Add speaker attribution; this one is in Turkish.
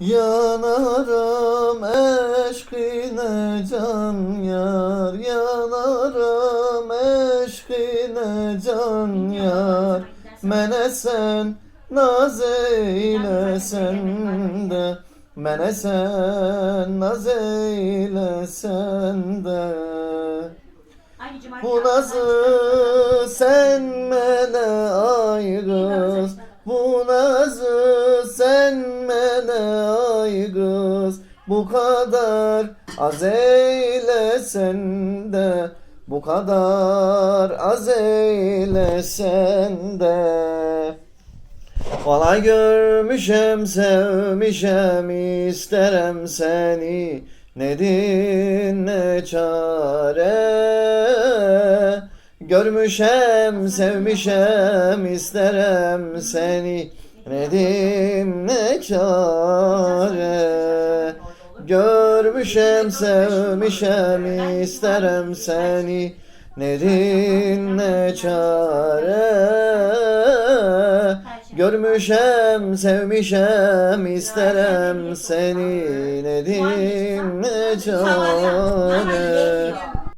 Speaker 1: Yanarım eşkine can yar Yanarım eşkine can yar. Mene sen naz eylesen de Mene naz eylesen de. Bu nazı sen mene ay kız Bu ay kız Bu kadar az eylesen de Bu kadar az eylesen de. Valla görmüşem sevmişem isterem seni. Nedir ne çare. Görmüşem sevmişem isterem seni. Nedim ne çare Görmüşem sevmişem isterem seni. Nedim ne çare? Görmüşem, sevmişem, isterem seni. Nedim ne çare